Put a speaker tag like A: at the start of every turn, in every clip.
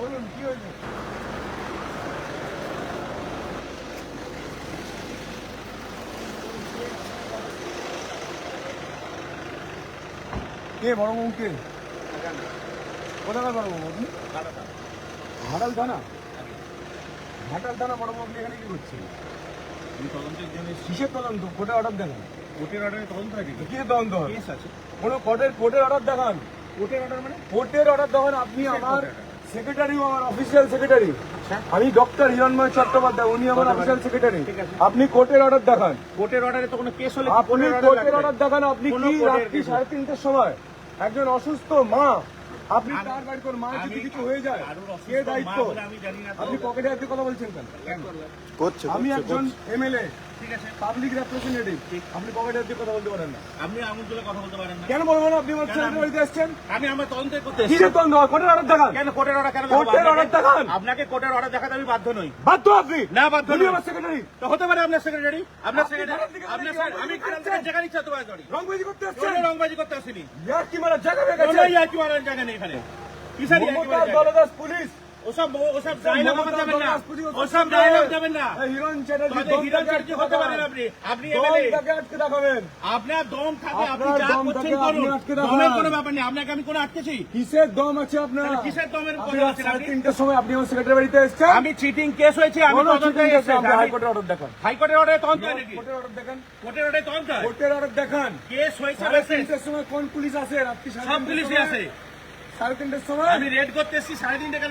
A: বলুন কি হয়েছে কে বড় বাবু কে কোথাকার বড় আপনি? ঘাটাল থানা ঘাটাল থানা বড় বাবু আপনি এখানে কি করছেন?
B: তদন্তের জন্য
A: কিসের তদন্ত? কোর্টে অর্ডার দেখান।
B: কোর্টের অর্ডারে তদন্ত থাকে
A: কিসের তদন্ত? হয়
B: কেস আছে।
A: কোনো কোর্টের কোর্টের অর্ডার দেখান।
B: কোর্টের অর্ডার মানে?
A: কোর্টের অর্ডার দেখান। আপনি আমার? সেক্রেটারি আমার অফিসিয়াল সেক্রেটারি আমি ডক্টর হিরণময় চট্টোপাধ্যায় উনি আমার অফিসিয়াল সেক্রেটারি আপনি কোর্টের অর্ডার দেখান।
B: কোর্টের অর্ডারে তো কোনো কেস হলে
A: আপনি কোর্টের অর্ডার দেখান আপনি কি রাত্রি সাড়ে তিনটের সময় একজন অসুস্থ মা আপনি তার বাড়ি কোন মায়ের যদি কিছু হয়ে যায় কে দায়িত্ব। আপনি পকেটে হাতে কথা বলছেন কেন? আমি একজন। এমএলএ
B: ঠিক আছে
A: পাবলিক রেপ্রেজেন্টেটিভ আপনি পকেটে হাতে কথা বলতে পারেন না।
B: আপনি আঙুল তুলে কথা বলতে পারেন না।
A: কেন বলবেন আপনি আমার ছেলের বাড়িতে এসছেন?
B: আমি আমার তদন্ত করতে
A: কি
B: এসেছি।
A: তন্দ কোর্টের অর্ডার দেখান।
B: কেন কোর্টের অর্ডার কেন
A: কোর্টের
B: আপনাকে?
A: দেখান।
B: আপনাকে কোর্টের অর্ডার দেখাতে আমি বাধ্য নই।
A: বাধ্য আপনি?
B: না, বাধ্য নই।
A: আমার সেক্রেটারি
B: তো হতে পারে আপনার সেক্রেটারি আপনার সেক্রেটারি আপনার আমি
A: রংবাজি করতে
B: রংবাজি আসিনি।
A: ইয়ার কি মারা জায়গা হয়ে
B: নেই এখানে। কিসের
A: পুলিশ।
B: ওসব ওসব ডায়লগ
A: মমতা
B: দেবেন না। ওসব ডায়লগ দেবেন না।
A: হিরণ চ্যাটার্জি
B: হিরণ চ্যাটার্জি হতে পারেন আপনি। আপনি এমএলএ
A: আটকে দেখাবেন
B: আপনার দম থাকে আপনি যা করছেন করুন।
A: আপনি আটকে দেখান।
B: দমের কোনো ব্যাপার নেই। আপনাকে আমি কোনো আটকেছি?
A: কিসের দম আছে আপনার?
B: কিসের দমের কথা
A: রাত
B: আপনি?
A: তিনটের সময় আপনি আমার সেক্রেটারি বাড়িতে এসছেন?
B: আমি চিটিং কেস হয়েছে আমি তদন্তে এসেছি।
A: হাইকোর্টের অর্ডার দেখান।
B: হাইকোর্টের অর্ডারে তদন্ত নাকি
A: কোর্টের অর্ডার দেখান।
B: কোর্টের অর্ডারে তদন্ত
A: কোর্টের অর্ডার দেখান।
B: কেস হয়েছে হয়েছে।
A: সময় কোন পুলিশ রাত্রি
B: সব
A: তিনটের
B: পুলিশই আছে
A: সাড়ে তিনটের সময়?
B: আমি রেড করতে এসেছি সাড়ে তিনটে কেন?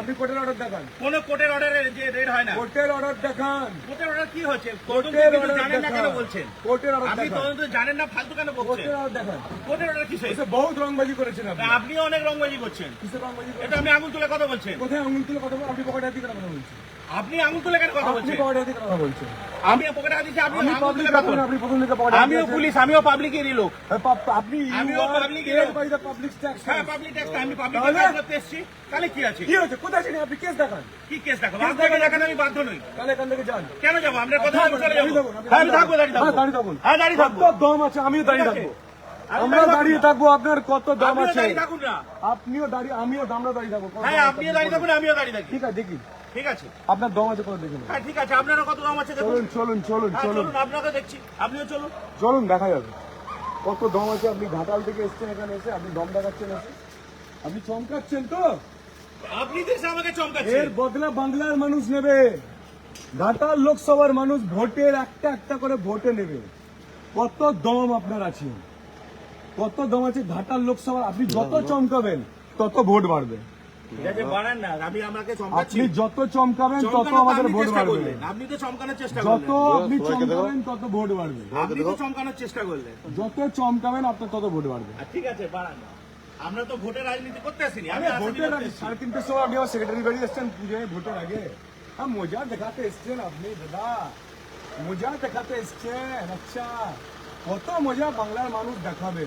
A: আপনি কোর্টের অর্ডার দেখান।
B: কোনো কোর্টের অর্ডারে যে রেড হয় না।
A: কোর্টের অর্ডার দেখান।
B: কোর্টের অর্ডার কি হচ্ছে?
A: কোর্টের অর্ডার
B: জানেন না কেন বলছেন?
A: কোর্টের অর্ডার
B: আপনি তদন্ত জানেন না ফালতু কেন বলছেন?
A: কোর্টের অর্ডার দেখান।
B: কোর্টের অর্ডার কিসে
A: এসে বহুত রংবাজি করেছেন আপনি।
B: আপনিও অনেক রংবাজি করছেন।
A: কিসের রংবাজি
B: এটা আমি আঙুল তুলে কথা বলছেন
A: কোথায় আঙুল তুলে কথা বল আপনি পকেটে হাতে কথা বলছেন।
B: আপনি আঙুল তুলে কেন কথা বলছেন?
A: পকেটে কথা বলছেন।
B: আমি পকেটে দিচ্ছি আপনি আঙুল তুলে কথা বলছেন।
A: আপনি প্রথম থেকে পকেটে
B: আমিও পুলিশ আমিও পাবলিকেরই লোক।
A: আপনি
B: আমিও হ্যাঁ পাবলিক ট্যাক্স আমি পাবলিক ট্যাক্স করতে এসেছি। তাহলে কি আছে?
A: কি হয়েছে? কোথায় ছিলেন আপনি কেস দেখান?
B: কি কেস দেখাবো? আপনাকে
A: দেখান।
B: আমি বাধ্য নই।
A: তাহলে এখান থেকে যান।
B: কেন যাব? আপনার কথা
A: থাকুন,
B: চলে
A: দাঁড়িয়ে
B: যাব।
A: থাকুন, আপনি
B: হ্যাঁ আমি থাকব দাঁড়িয়ে
A: হ্যাঁ,
B: থাকব।
A: দাঁড়িয়ে
B: হ্যাঁ থাকব
A: কত দম আছে? আমিও দাঁড়িয়ে থাকব। আমরা দাঁড়িয়ে থাকব। আপনার কত দম আছে? আপনিও দাঁড়িয়ে আমিও আমরা দাঁড়িয়ে থাকব।
B: হ্যাঁ আপনিও দাঁড়িয়ে থাকুন আমিও দাঁড়িয়ে থাকি।
A: ঠিক আছে দেখি।
B: ঠিক আছে?
A: আপনার দম আছে কত দেখুন
B: হ্যাঁ ঠিক আছে আপনারও কত দাম আছে
A: চলুন চলুন চলুন
B: হ্যাঁ
A: চলুন।
B: চলুন আপনাকে দেখছি। আপনিও চলুন।
A: চলুন দেখা যাবে। কত দম আছে আপনি ঘাটাল থেকে এসছেন এখানে এসে আপনি দম দেখাচ্ছেন আপনি চমকাচ্ছেন তো?
B: আপনি তো আমাকে
A: এর
B: চমকাচ্ছেন
A: বদলা বাংলার মানুষ নেবে। ঘাটাল লোকসভার মানুষ ভোটের একটা একটা করে ভোটে নেবে। কত দম আপনার আছে। কত দম আছে ঘাটাল লোকসভার? আপনি যত চমকাবেন তত ভোট বাড়বে।
B: ঠিক আছে বাড়ান না। আমি আমাকে চমকাচ্ছি
A: আপনি যত চমকাবেন তত আমাদের ভোট বাড়বে।
B: আপনি তো চমকানোর চেষ্টা
A: যত আপনি চমকাবেন তত ভোট বাড়বে।
B: আপনি তো চমকানোর চেষ্টা করলেন।
A: যত চমকাবেন আপনার তত ভোট বাড়বে।
B: ঠিক আছে বাড়ান আমরা তো ভোটের রাজনীতি করতে আসিনি। আমি
A: আরে ভোটের আগে সাড়ে তিনটের সময় আপনি আমার সেক্রেটারি বাড়ি এসছেন পুজোয় ভোটের আগে। হ্যাঁ মজা দেখাতে এসছেন আপনি দাদা। মজা দেখাতে এসছেন আচ্ছা। কত মজা বাংলার মানুষ দেখাবে।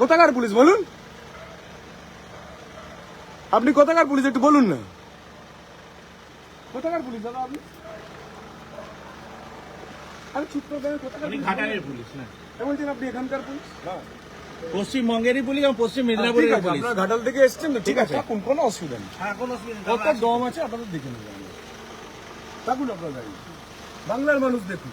A: কোথাকার পুলিশ? বলুন। আপনি কোথাকার পুলিশ? একটু বলুন না। কোথাকার পুলিশ দাদা আপনি? আমি চুপ করে কোথাকার
B: ঘাটালের পুলিশ না?
A: বলছেন আপনি এখানকার পুলিশ?
B: পশ্চিমবঙ্গেরই পুলিশ এবং পশ্চিম
A: ঠিক
B: মেদিনীপুরের পুলিশ।
A: আপনারা ঘাটাল থেকে এসছেন তো ঠিক আছে। কোনো অসুবিধা নেই।
B: হ্যাঁ কোনো অসুবিধা নেই,
A: কত দম আছে আপনাদের দেখে নেবেন। থাকুন আপনারা বাংলার মানুষ দেখুন।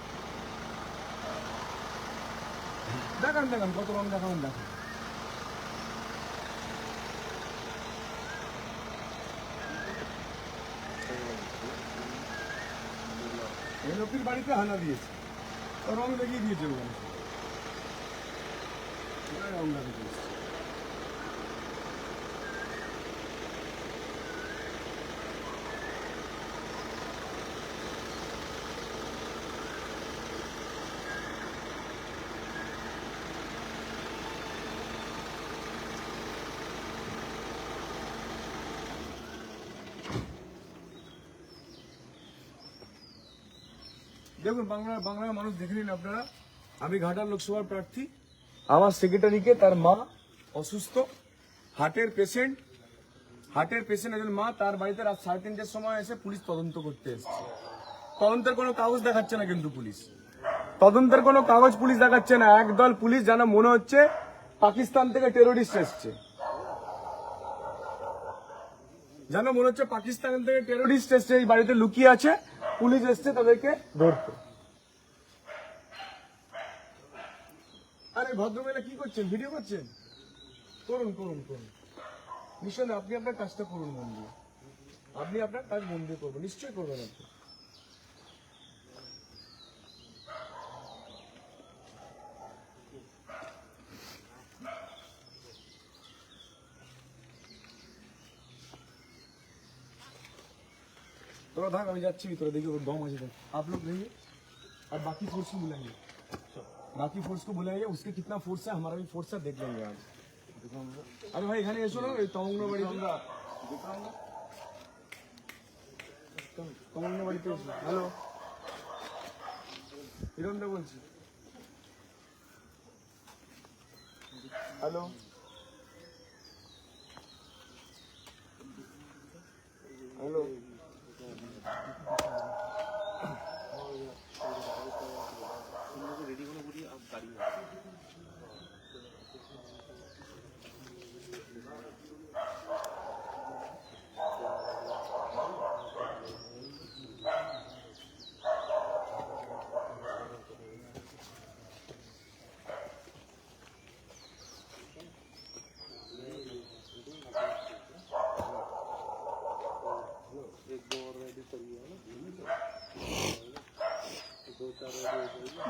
A: দেখান দেখান, কত রং দেখান দেখান। এই লোকের বাড়িতে হানা দিয়েছে। রং দেখিয়ে দিয়েছে ওখানে। রং দেখিয়ে দিয়েছে দেখুন, বাংলার বাংলার মানুষ দেখে নিন আপনারা। আমি ঘাটাল লোকসভার প্রার্থী। আমার সেক্রেটারিকে তার মা অসুস্থ হার্টের পেশেন্ট হার্টের পেশেন্ট একজন মা, তার বাড়িতে রাত সাড়ে তিনটের সময় এসে পুলিশ তদন্ত করতে এসেছে। তদন্তের কোনো কাগজ দেখাচ্ছে না কিন্তু পুলিশ। তদন্তের কোনো কাগজ পুলিশ দেখাচ্ছে না। একদল পুলিশ যেন মনে হচ্ছে পাকিস্তান থেকে টেরোরিস্ট এসছে। যেন মনে হচ্ছে পাকিস্তান থেকে টেরোরিস্ট এসছে, এই বাড়িতে লুকিয়ে আছে। পুলিশ এসছে তাদেরকে ধরতে। আরে ভদ্রমহিলা, কি করছেন? ভিডিও করছেন? করুন করুন করুন। নিশ্চয় আপনি আপনার কাজটা করুন মন্দির আপনি আপনার কাজ মন্দির করবেন, নিশ্চয়ই করবেন আপনি। थोड़ा भाग अभी जाच्छी भी थोड़ा देखिए वो गाँव मजे तक आप लोग रहिए और बाकी फोर्स को बुलाइए बाकी फोर्स को बुलाइए उसके कितना फोर्स है हमारा भी फोर्स है देख लेंगे आज अरे भाई এখানে এসো না এই তমঙ্গ বাড়িতে তমঙ্গ বাড়িতে এসো হ্যালো হিরণদা বলছি হ্যালো হ্যালো